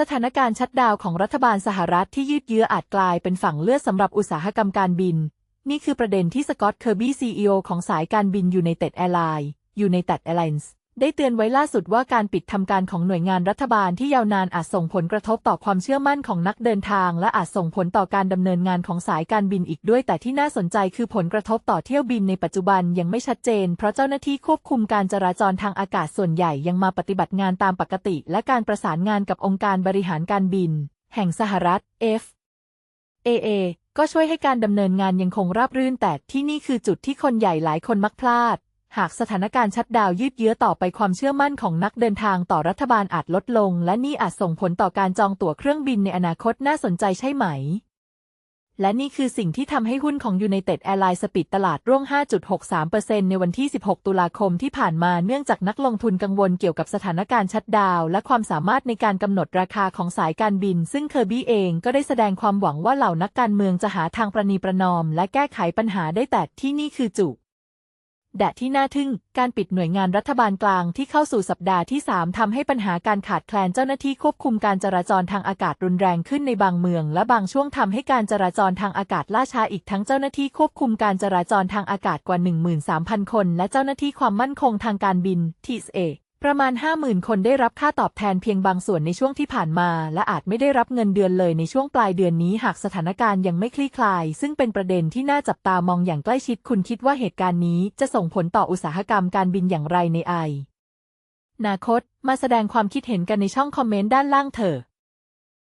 สถานการณ์ชัดดาวของรัฐบาลสหรัฐที่ยืดเยื้ออาจกลายเป็นฝั่งเลือดสำหรับอุตสาหกรรมการบิน นี่คือประเด็นที่สกอตต์เคอร์บี้ซีอของสายการบินยูไนเต็ดแอร์ไลน์ยูไนเต็ดแอร์ไลน์ ได้เตือนไว้ล่าสุดว่าการปิดทำการของหน่วยงานรัฐบาลที่ยาวนานอาจส่งผลกระทบต่อความเชื่อมั่นของนักเดินทาง และอาจส่งผลต่อการดำเนินงานของสายการบินอีกด้วย แต่ที่น่าสนใจคือผลกระทบต่อเที่ยวบินในปัจจุบันยังไม่ชัดเจน เพราะเจ้าหน้าที่ควบคุมการจราจรทางอากาศส่วนใหญ่ยังมาปฏิบัติงานตามปกติ และการประสานงานกับองค์การบริหารการบิน แห่งสหรัฐ F AA ก็ช่วยให้การดำเนินงานยังคงราบรื่นแต่ที่นี่คือจุดที่คนใหญ่หลายคนมักพลาด หากสถานการณ์ชัดดาวยืดเยื้อต่อไปความเชื่อมั่นของนักเดินทางต่อรัฐบาลอาจลดลง และนี่อาจส่งผลต่อการจองตั๋วเครื่องบินในอนาคตน่าสนใจใช่ไหม และนี่คือสิ่งที่ทำให้หุ้นของ United Airlines สปิดตลาดร่วง 5.63%ในวันที่ 16 ตุลาคมที่ผ่านมาเนื่องจากนักลงทุนกังวลเกี่ยวกับสถานการณ์ชัดดาวและความสามารถในการกำหนดราคาของสายการบิน ซึ่งเคอร์บี้เองก็ได้แสดงความหวังว่าเหล่านักการเมืองจะหาทางประนีประนอม และแก้ไขปัญหาได้แต่ที่นี่คือจุ แดะที่น่าทึ่ง การปิดหน่วยงานรัฐบาลกลางที่เข้าสู่สัปดาห์ที่ 3ทำให้ปัญหาการขาดแคลนเจ้าหน้าที่ควบคุมการจราจรทางอากาศรุนแรงขึ้นในบางเมือง และบางช่วงทำให้การจราจรทางอากาศล่าช้าอีกทั้งเจ้าหน้าที่ควบคุมการจราจรทางอากาศกว่า 13,000 คน และเจ้าหน้าที่ความมั่นคงทางการบิน TSA ประมาณ 50,000 คนได้รับค่าตอบแทนเพียงบางส่วนในช่วงที่ผ่านมา และอาจไม่ได้รับเงินเดือนเลยในช่วงปลายเดือนนี้หากสถานการณ์ยังไม่คลี่คลาย ซึ่งเป็นประเด็นที่น่าจับตามองอย่างใกล้ชิดคุณคิดว่าเหตุการณ์นี้จะส่งผลต่ออุตสาหกรรมการบินอย่างไรในไอนาคต มาแสดงความคิดเห็นกันในช่องคอมเมนต์ด้านล่างเถอะ